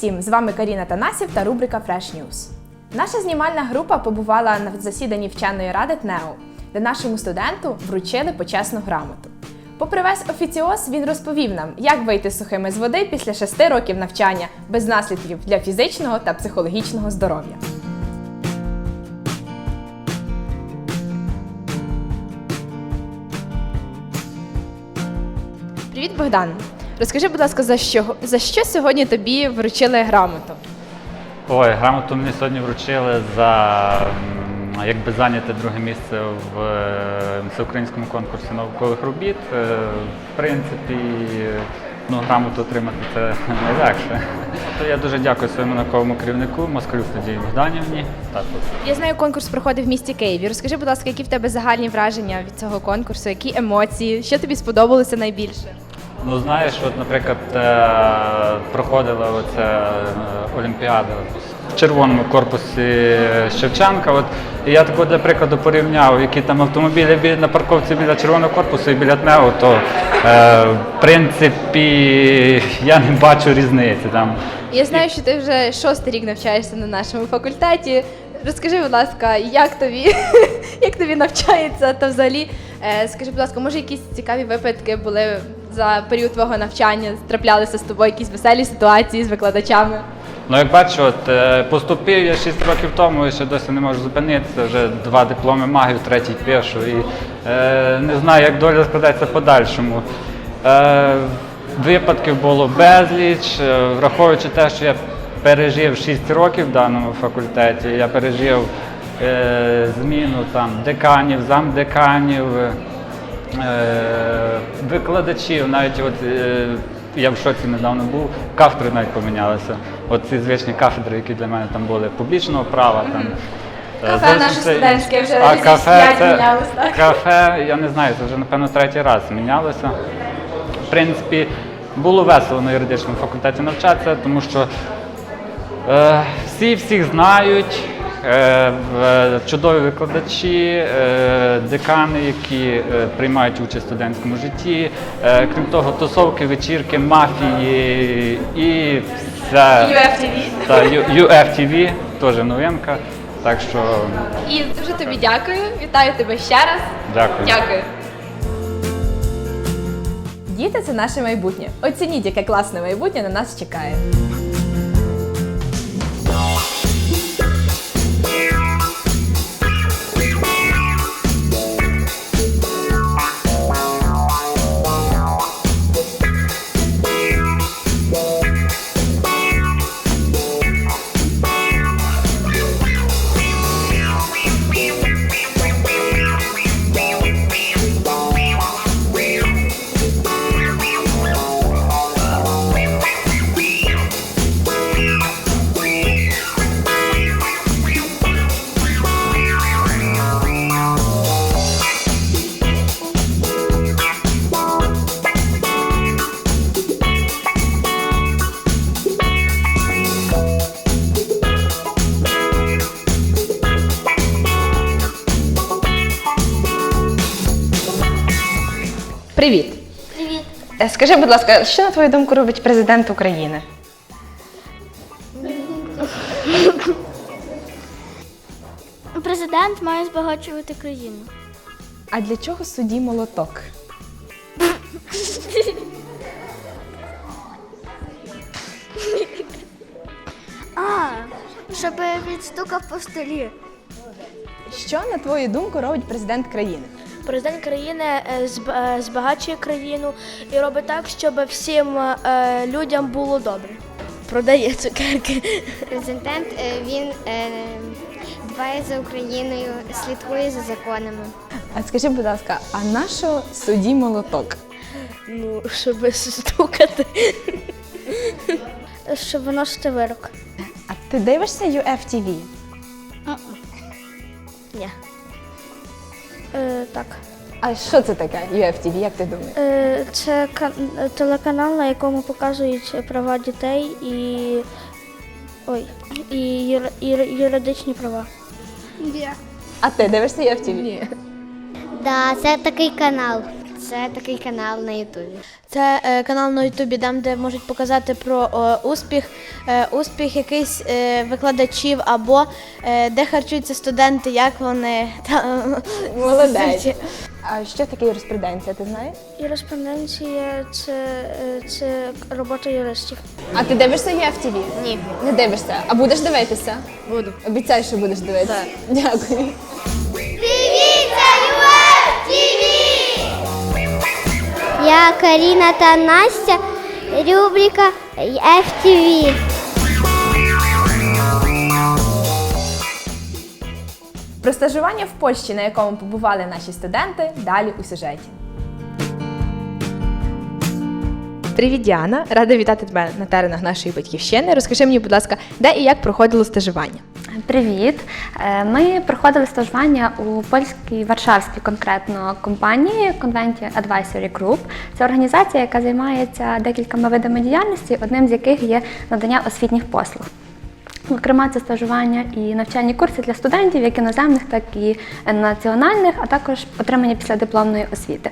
всім! З вами Каріна Танасів та рубрика Fresh News. Наша знімальна група побувала на засіданні вченої ради ТНЕО, де нашому студенту вручили почесну грамоту. Попри весь офіціоз, він розповів нам, як вийти сухими з води після шести років навчання без наслідків для фізичного та психологічного здоров'я. Привіт, Богдан! Розкажи, будь ласка, за що, за що сьогодні тобі вручили грамоту? Ой, грамоту мені сьогодні вручили за якби зайняте друге місце в е, всеукраїнському конкурсі наукових робіт. Е, В принципі, ну, грамоту отримати це найлегше. То я дуже дякую своєму науковому керівнику Москалюк Надії Богданівні. Я знаю, конкурс проходив в місті Києві. Розкажи, будь ласка, які в тебе загальні враження від цього конкурсу, які емоції, що тобі сподобалося найбільше? Ну знаєш, от, наприклад, е, проходила оця е, Олімпіада в червоному корпусі Шевченка. От, і я так, для прикладу порівняв, які там автомобілі бі- на парковці біля червоного корпусу і біля ТНЕО, то е, в принципі я не бачу різниці там. Я знаю, що ти вже шостий рік навчаєшся на нашому факультеті. Розкажи, будь ласка, як тобі, як тобі навчається та взагалі, е, скажи, будь ласка, може якісь цікаві випадки були за період твого навчання, траплялися з тобою якісь веселі ситуації з викладачами? Ну, як бачу, от, е, поступив я 6 років тому і ще досі не можу зупинитися. Вже два дипломи магів, третій пишу. І е, не знаю, як доля складається в подальшому. Е, випадків було безліч, е, враховуючи те, що я пережив 6 років в даному факультеті, я пережив е, зміну там деканів, замдеканів. Е, викладачів, навіть от е, я в шоці недавно був, кафедри навіть помінялися. От ці звичні кафедри, які для мене там були публічного права. Там, е, Кафе наше студентське вже а кафе, це, так? кафе, я не знаю, це вже напевно третій раз мінялося. В принципі, було весело на юридичному факультеті навчатися, тому що Е, Всі всіх знають, чудові викладачі, е, декани, які е, приймають участь в студентському житті. Е, Крім того, тусовки, вечірки, мафії і все. UFTV. Та, UFTV, теж новинка. Так що І дуже тобі дякую. Вітаю тебе ще раз. дякую. Дякую. Діти це наше майбутнє. Оцініть, яке класне майбутнє на нас чекає. Привіт. Привіт. Е, Скажи, будь ласка, що на твою думку робить президент України? Президент має збагачувати країну. А для чого судді молоток? А, щоб відстукав по столі. Що на твою думку робить президент країни? Президент країни е, е, збагачує країну і робить так, щоб всім е, людям було добре. Продає цукерки. Президент він дбає за Україною, слідкує за законами. А скажи, будь ласка, а на що судді молоток? Ну, щоб стукати. Щоб виносити вирок. А ти дивишся UFTV? Ні. Е, так. А що це таке UFTV, як ти думаєш? Е, це кан- телеканал, на якому показують права дітей і. Ой, і, юр- юр... юридичні права. А ти дивишся UFTV? Ні. Да, це такий канал. Це такий канал на Ютубі. Це е, канал на Ютубі, там, де можуть показати про е, успіх, е, успіх якихось е, викладачів або е, де харчуються студенти, як вони там. Молодець. А що таке юриспруденція, ти знаєш? Юриспруденція це, е, це робота юристів. А ти дивишся ЄФТВ? Ні. Не дивишся. А будеш дивитися? Буду. Обіцяю, що будеш дивитися. Так. Дякую. Я Каріна та Настя, рубрика FTV. Про стажування в Польщі, на якому побували наші студенти, далі у сюжеті. Привіт, Діана! Рада вітати тебе на теренах нашої батьківщини. Розкажи мені, будь ласка, де і як проходило стажування? Привіт! Е, Ми проходили стажування у польській Варшавській конкретно компанії Конвенті Advisory Group. Це організація, яка займається декількома видами діяльності, одним з яких є надання освітніх послуг. Зокрема, це стажування і навчальні курси для студентів, як іноземних, так і національних, а також отримання післядипломної освіти.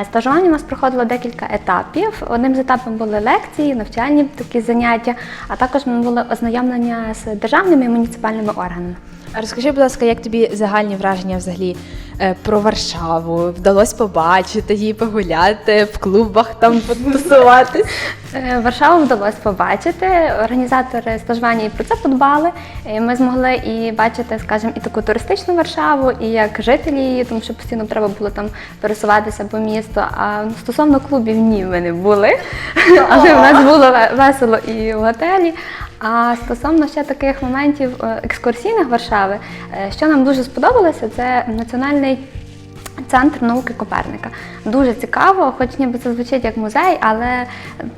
Е, Стажування у нас проходило декілька етапів. Одним з етапів були лекції, навчальні такі заняття, а також ми були ознайомлення з державними і муніципальними органами. А Розкажи, будь ласка, як тобі загальні враження взагалі е, про Варшаву? Вдалося побачити її, погуляти, в клубах там потусуватись? Е, Варшаву вдалося побачити. Організатори стажування і про це подбали. Ми змогли і бачити, скажімо, і таку туристичну Варшаву, і як жителі її, тому що постійно треба було там пересуватися по місту. А стосовно клубів, ні, ми не були. Але в нас було весело і в готелі. А стосовно ще таких моментів е, екскурсійних Варшави, е, що нам дуже сподобалося, це національний. Центр науки Коперника. Дуже цікаво, хоч ніби це звучить як музей, але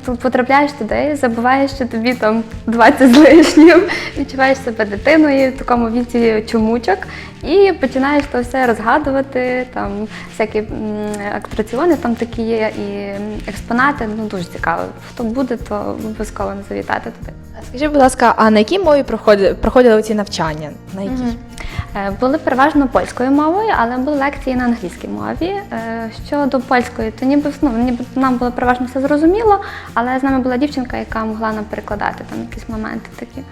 тут потрапляєш туди, забуваєш, що тобі там 20 з лишнім, відчуваєш себе дитиною в такому віці чумучок і починаєш то все розгадувати. Там всякі атракціони там такі є, і експонати. Ну дуже цікаво. Хто буде, то обов'язково не завітати туди. Скажи, будь ласка, а на якій мові проходили, проходили ці навчання? На якій? Е, Були переважно польською мовою, але були лекції на англійській мові. Е, Щодо польської, то ніби ну, ніби нам було переважно все зрозуміло, але з нами була дівчинка, яка могла нам перекладати там якісь моменти такі.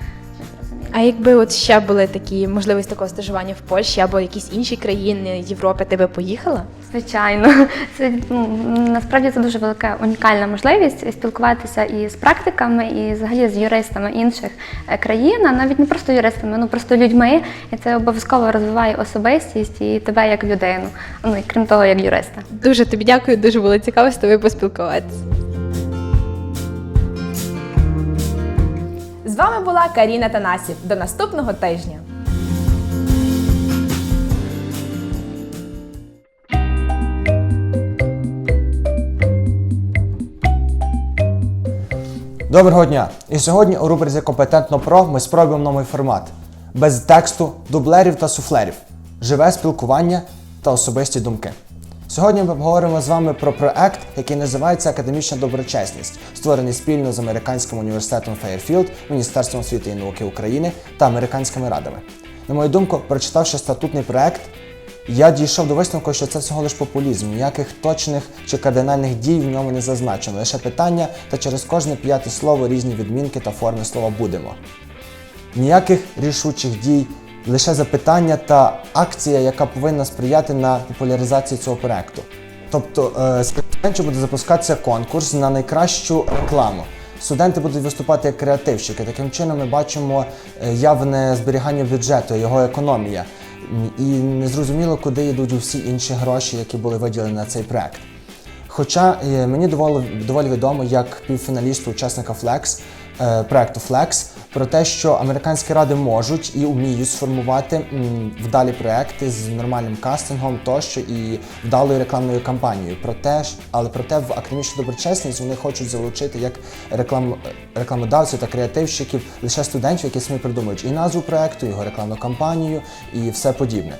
А якби от ще були такі можливості такого стажування в Польщі або якісь інші країни Європи, ти би поїхала? Звичайно, це ну, насправді це дуже велика унікальна можливість спілкуватися і з практиками, і взагалі з юристами інших е, країн, а навіть не просто юристами, ну просто людьми. І це обов'язково розвиває особистість і тебе як людину. Ну і крім того, як юриста. Дуже тобі дякую, дуже було цікаво з тобою поспілкуватися. Вами була Каріна Танасів. До наступного тижня. Доброго дня! І сьогодні у рубриці Компетентно Про ми спробуємо новий формат без тексту, дублерів та суфлерів, живе спілкування та особисті думки. Сьогодні ми поговоримо з вами про проект, який називається Академічна доброчесність, створений спільно з Американським університетом Фейерфілд, Міністерством освіти і науки України та американськими радами. На мою думку, прочитавши статутний проект, я дійшов до висновку, що це всього лиш популізм. Ніяких точних чи кардинальних дій в ньому не зазначено. Лише питання та через кожне п'яте слово різні відмінки та форми слова будемо. Ніяких рішучих дій, лише запитання та акція, яка повинна сприяти на популяризації цього проекту. Тобто, е, кінця буде запускатися конкурс на найкращу рекламу. Студенти будуть виступати як креативщики. Таким чином ми бачимо е, явне зберігання бюджету, його економія. І незрозуміло, куди йдуть усі інші гроші, які були виділені на цей проект. Хоча е, мені доволі, доволі відомо як півфіналісту учасника е, проекту Flex, про те, що американські ради можуть і вміють сформувати вдалі проекти з нормальним кастингом тощо і вдалою рекламною кампанією. Проте але проте в академічну доброчесність вони хочуть залучити як реклам, рекламодавців та креативщиків лише студентів, які самі придумують і назву проекту, його рекламну кампанію і все подібне.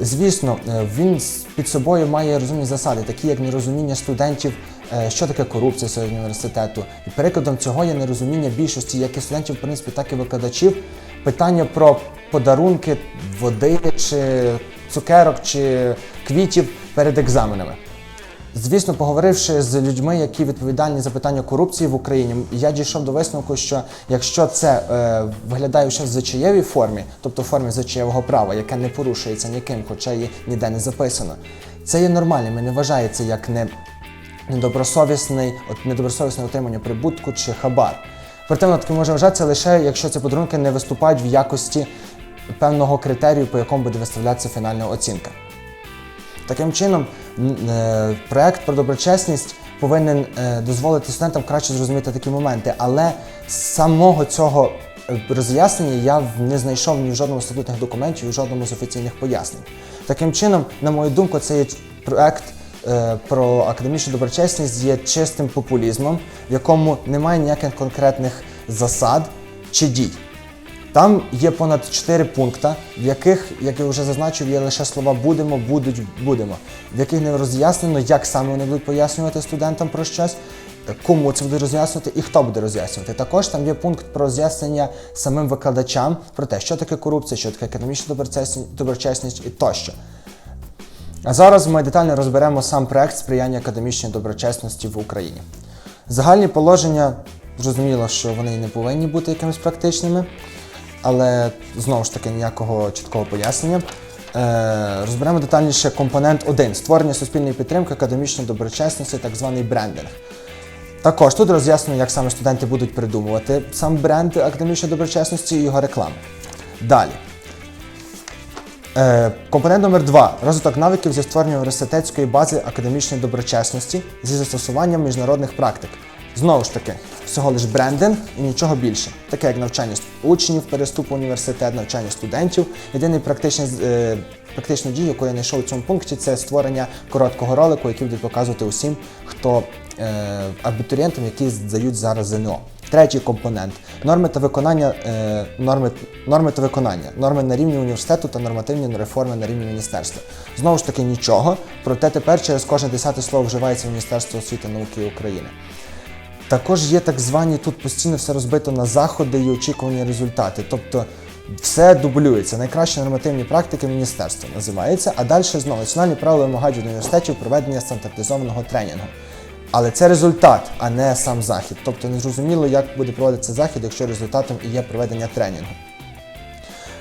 Звісно, е, він під собою має розумні засади, такі як нерозуміння студентів, е, що таке корупція серед університету. І прикладом цього є нерозуміння більшості як і студентів, в принципі, так і викладачів. Питання про подарунки води чи цукерок чи квітів перед екзаменами. Звісно, поговоривши з людьми, які відповідальні за питання корупції в Україні, я дійшов до висновку, що якщо це е, виглядає ще в звичаєвій формі, тобто в формі звичаєвого права, яке не порушується ніким, хоча і ніде не записано, це є нормальним і не вважається як не недобросовісний, от недобросовісне отримання прибутку чи хабар. Проте таки може вважатися лише, якщо ці подарунки не виступають в якості певного критерію, по якому буде виставлятися фінальна оцінка. Таким чином, е, проект про доброчесність повинен е, дозволити студентам краще зрозуміти такі моменти, але самого цього е, роз'яснення я не знайшов ні в жодному статутних документів, ні в жодному з офіційних пояснень. Таким чином, на мою думку, цей проект е, про академічну доброчесність є чистим популізмом, в якому немає ніяких конкретних засад чи дій. Там є понад 4 пункти, в яких, як я вже зазначив, є лише слова будемо, будуть, будемо, в яких не роз'яснено, як саме вони будуть пояснювати студентам про щось, кому це буде роз'яснювати і хто буде роз'яснювати. Також там є пункт про роз'яснення самим викладачам про те, що таке корупція, що таке економічна доброчесні- доброчесність і тощо. А зараз ми детально розберемо сам проект сприяння академічній доброчесності в Україні. Загальні положення, зрозуміло, що вони не повинні бути якимись практичними, але знову ж таки ніякого чіткого пояснення. Е, розберемо детальніше компонент 1 створення суспільної підтримки академічної доброчесності, так званий брендинг. Також тут роз'яснено, як саме студенти будуть придумувати сам бренд академічної доброчесності і його рекламу. Далі. Е, компонент номер 2 розвиток навиків зі створення університетської бази академічної доброчесності зі застосуванням міжнародних практик. Знову ж таки, всього лиш брендинг і нічого більше, таке як навчання учнів, переступ у університет, навчання студентів. Єдиний практичний, е, практичну дію, яку я знайшов у цьому пункті, це створення короткого ролику, який буде показувати усім, хто абітурієнтам, які здають зараз ЗНО. Третій компонент норми та виконання е, норми, норми та виконання, норми на рівні університету та нормативні реформи на рівні міністерства. Знову ж таки, нічого. Проте тепер через кожне десяте слово вживається Міністерство освіти і науки України. Також є так звані тут постійно все розбито на заходи і очікувані результати. Тобто все дублюється. Найкращі нормативні практики міністерства називається, а далі знову національні правила вимагають від університетів проведення стандартизованого тренінгу. Але це результат, а не сам захід. Тобто не зрозуміло, як буде проводитися захід, якщо результатом і є проведення тренінгу.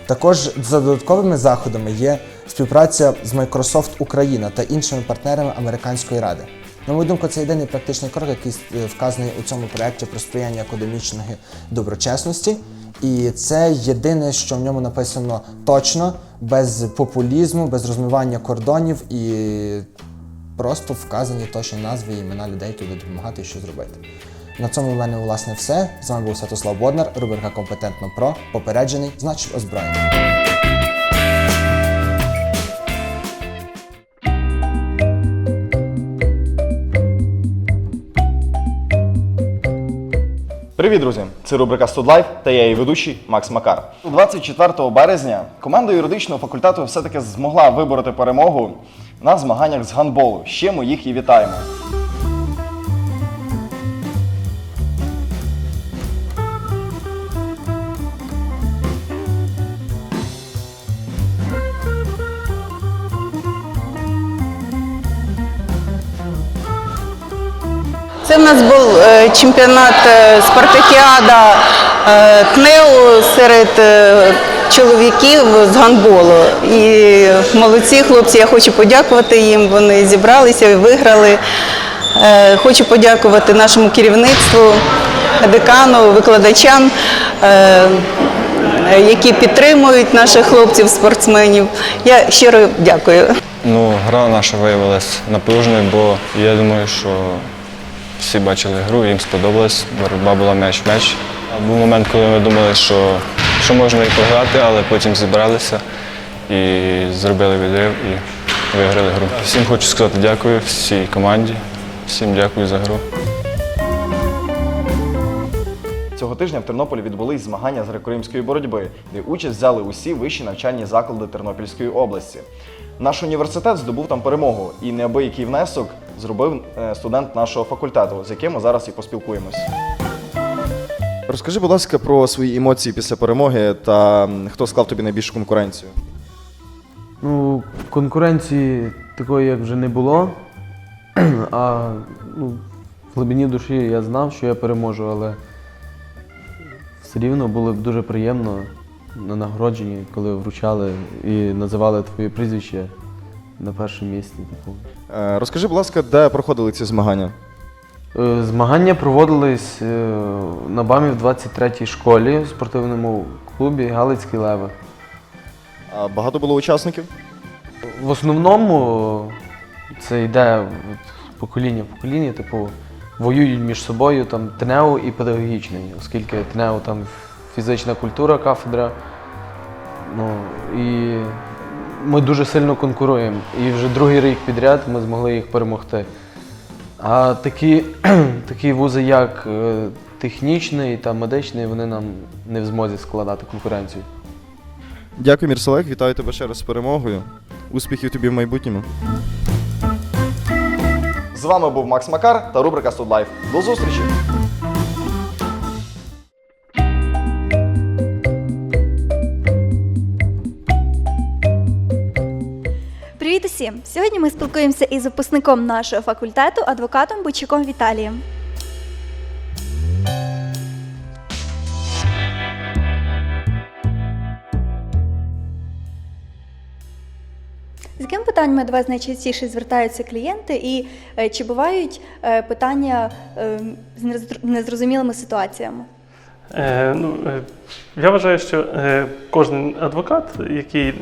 Також за додатковими заходами є співпраця з Microsoft Україна та іншими партнерами Американської ради. На мою думку, це єдиний практичний крок, який е, вказаний у цьому проєкті про сприяння академічної доброчесності. І це єдине, що в ньому написано точно, без популізму, без розмивання кордонів і просто вказані точні назви і імена людей, будуть допомагати і що зробити. На цьому в мене власне все. З вами був Святослав Боднар, рубрика Компетентно Про. Попереджений, значить озброєний. Привіт, друзі! Це рубрика Студлайф та я її ведучий Макс Макар. 24 березня команда юридичного факультету все-таки змогла вибороти перемогу на змаганнях з гандболу. Ще ми їх і вітаємо. Це в нас був е, чемпіонат е, спартакіада е, серед чоловіків з гандболу. І молодці хлопці, я хочу подякувати їм. Вони зібралися і виграли. Е, Хочу подякувати нашому керівництву, декану, викладачам, е, які підтримують наших хлопців, спортсменів. Я щиро дякую. Ну, гра наша виявилась напруженою, бо я думаю, що всі бачили гру, їм сподобалось. Боротьба була м'яч-м'яч. Був момент, коли ми думали, що, що можна і програти, але потім зібралися і зробили відрив і виграли гру. Всім хочу сказати дякую, всій команді, всім дякую за гру. Цього тижня в Тернополі відбулись змагання з греко-римської боротьби, де участь взяли усі вищі навчальні заклади Тернопільської області. Наш університет здобув там перемогу, і неабиякий внесок зробив е, студент нашого факультету, з яким ми зараз і поспілкуємось. Розкажи, будь ласка, про свої емоції після перемоги та хто склав тобі найбільшу конкуренцію. Ну, конкуренції такої як вже не було. А ну, в глибині душі я знав, що я переможу, але все рівно було б дуже приємно на нагородженні, коли вручали і називали твоє прізвище на першому місці. Типу. Е, Розкажи, будь ласка, де проходили ці змагання? Е, Змагання проводились е, на БАМі в 23-й школі в спортивному клубі Галицькі Леви. А багато було учасників? В основному це йде от покоління в покоління, типу, воюють між собою там ТНЕУ і педагогічний, оскільки ТНЕУ там фізична культура кафедра. Ну, і ми дуже сильно конкуруємо. І вже другий рік підряд ми змогли їх перемогти. А такі, такі вузи, як е, технічний та медичний, вони нам не в змозі складати конкуренцію. Дякую, Мірселек. Вітаю тебе ще раз з перемогою. Успіхів тобі в майбутньому. З вами був Макс Макар та рубрика Судлайф. До зустрічі! Сьогодні ми спілкуємося із випускником нашого факультету, адвокатом Бучаком Віталієм. З якими питаннями до вас найчастіше звертаються клієнти, і е, чи бувають е, питання е, з незрозумілими ситуаціями? Е, ну, я вважаю, що кожен адвокат, який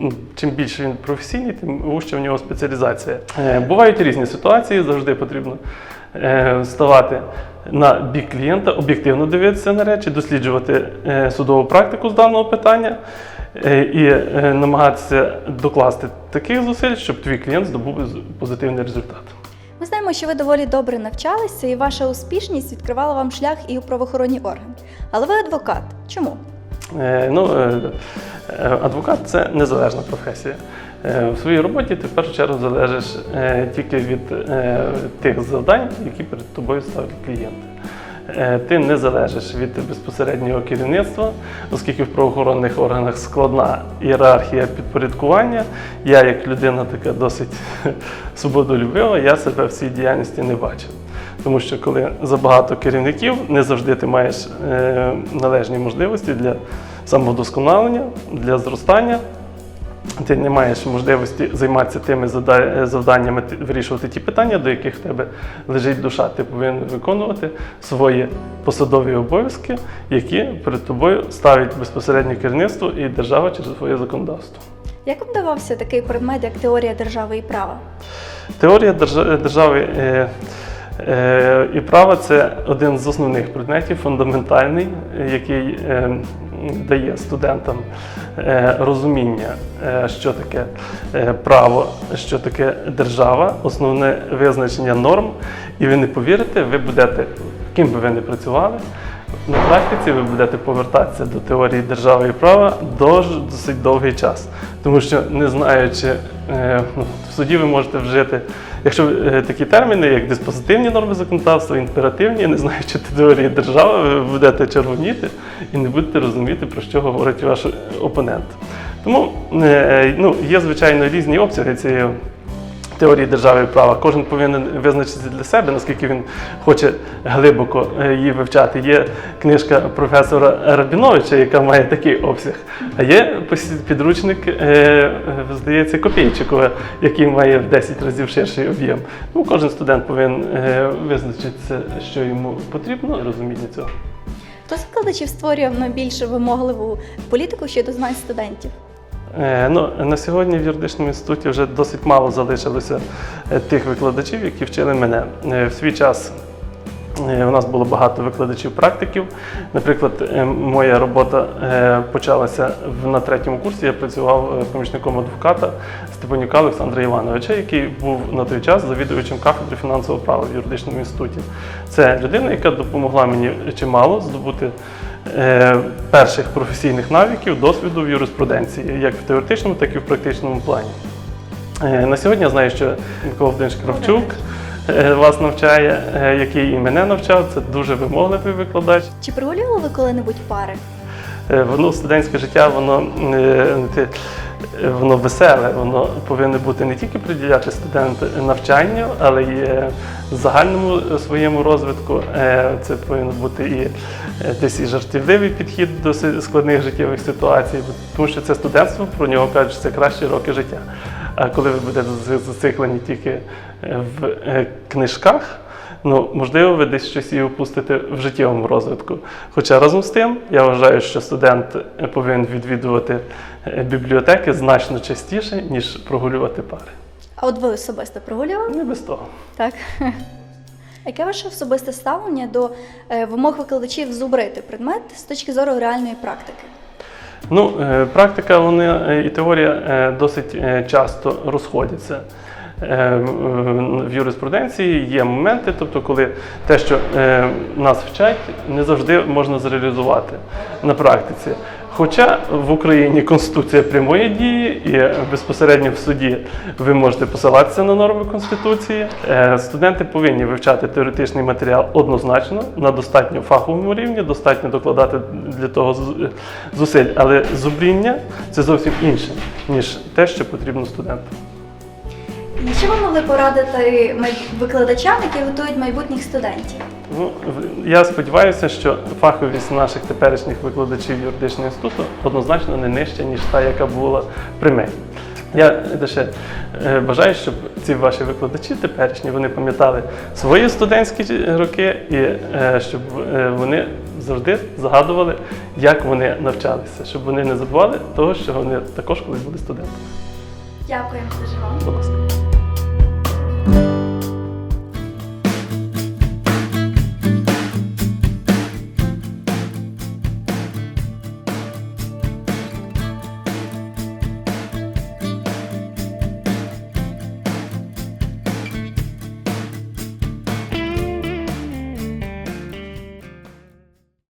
е, чим більше він професійний, тим вужче в нього спеціалізація. Е, бувають різні ситуації, завжди потрібно е, ставати на бік клієнта, об'єктивно дивитися на речі, досліджувати е, судову практику з даного питання е, і намагатися докласти таких зусиль, щоб твій клієнт здобув позитивний результат. Ми знаємо, що ви доволі добре навчалися, і ваша успішність відкривала вам шлях і у правоохоронні органи. Але ви адвокат. Чому? Е, Ну, е, адвокат це незалежна професія. Е, В своїй роботі ти в першу чергу залежиш е, тільки від е, тих завдань, які перед тобою ставлять клієнти. Е, Ти не залежиш від безпосереднього керівництва, оскільки в правоохоронних органах складна ієрархія підпорядкування. Я, як людина така досить свободолюбива, я себе в цій діяльності не бачив. Тому що коли забагато керівників, не завжди ти маєш е, належні можливості для самовдосконалення, для зростання. Ти не маєш можливості займатися тими завданнями, вирішувати ті питання, до яких в тебе лежить душа. Ти повинен виконувати свої посадові обов'язки, які перед тобою ставить безпосередньо керівництво і держава через своє законодавство. Як вам давався такий предмет, як теорія держави і права? Теорія держа- держави е, е, і права це один з основних предметів, фундаментальний, який е, дає студентам е, розуміння, е, що таке е, право, що таке держава, основне визначення норм. І ви не повірите, ви будете, ким би ви не працювали, на практиці ви будете повертатися до теорії держави і права досить довгий час. Тому що не знаючи, ну, в суді ви можете вжити, якщо е, такі терміни, як диспозитивні норми законодавства, імперативні, не знаючи теорії держави, ви будете червоніти і не будете розуміти, про що говорить ваш опонент. Тому е, ну, є, звичайно, різні обсяги цієї теорії держави і права. Кожен повинен визначитися для себе, наскільки він хоче глибоко е, її вивчати. Є книжка професора Рабіновича, яка має такий обсяг. А є підручник, е, е, здається, Копійчикова, який має в 10 разів ширший об'єм. Ну, кожен студент повинен визначитися, що йому потрібно, і розуміння цього. Хто з викладачів створює найбільш вимогливу політику щодо знань студентів? Е, Ну, на сьогодні в юридичному інституті вже досить мало залишилося е, тих викладачів, які вчили мене. Е, В свій час у нас було багато викладачів-практиків. Наприклад, моя робота почалася на третьому курсі. Я працював помічником адвоката Степанюка Олександра Івановича, який був на той час завідувачем кафедри фінансового права в юридичному інституті. Це людина, яка допомогла мені чимало здобути перших професійних навиків, досвіду в юриспруденції, як в теоретичному, так і в практичному плані. Е, На сьогодні я знаю, що Микола Володимирович Кравчук е, вас навчає, е, який і мене навчав. Це дуже вимогливий викладач. Чи прогулювали ви коли-небудь пари? Е, Воно студентське життя, воно е, е, воно веселе, воно повинно бути не тільки приділяти студент навчанню, але й е, загальному своєму розвитку. Е, Це повинен бути і е, десь і жартівливий підхід до складних життєвих ситуацій, тому що це студентство, про нього кажуть, що це кращі роки життя. А коли ви будете зациклені тільки в книжках, ну можливо, ви десь щось і опустите в життєвому розвитку. Хоча разом з тим, я вважаю, що студент е, повинен відвідувати е, бібліотеки значно частіше, ніж прогулювати пари. А от ви особисто прогулювали? Не без того. Так. Яке ваше особисте ставлення до е, вимог викладачів зубрити предмет з точки зору реальної практики? Ну, практика вони, і теорія досить часто розходяться. Е, В юриспруденції є моменти, тобто, коли те, що е, нас вчать, не завжди можна зреалізувати на практиці. Хоча в Україні Конституція прямої дії і безпосередньо в суді ви можете посилатися на норми Конституції. Е, Студенти повинні вивчати теоретичний матеріал однозначно на достатньо фаховому рівні, достатньо докладати для того зусиль. Але зубріння це зовсім інше, ніж те, що потрібно студенту. Що ви могли порадити викладачам, які готують майбутніх студентів? Ну, я сподіваюся, що фаховість наших теперішніх викладачів юридичного інституту однозначно не нижча, ніж та, яка була при мені. Я лише е, бажаю, щоб ці ваші викладачі теперішні вони пам'ятали свої студентські роки і е, щоб е, вони завжди згадували, як вони навчалися, щоб вони не забували того, що вони також колись були студентами. Дякуємо дуже вам. Будь ласка.